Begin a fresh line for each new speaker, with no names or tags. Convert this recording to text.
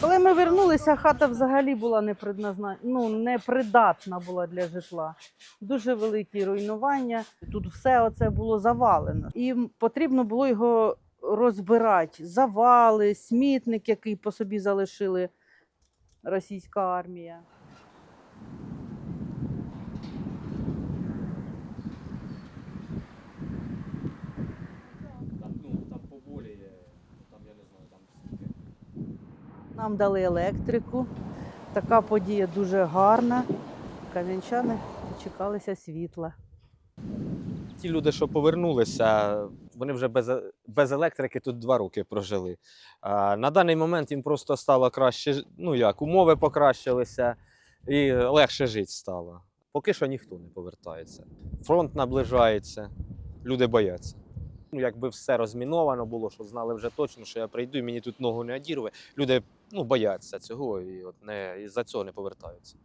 Коли ми вернулися, хата взагалі була не предназна... ну, непридатна була для житла. Дуже великі руйнування. Тут все оце було завалено. І потрібно було його розбирати. Завали, смітник, який по собі залишили російська армія. Нам дали електрику. Така подія дуже гарна. Кам'янчани дочекалися світла.
Ті люди, що повернулися, вони вже без, без електрики тут два роки прожили. А, на даний момент їм просто стало краще, ну як, умови покращилися і легше жити стало. Поки що ніхто не повертається. Фронт наближається, люди бояться. Ну, якби все розміновано було, що знали вже точно, що я прийду і мені тут ногу не одірве. Люди ну, бояться цього і от не, і за цього не повертаються.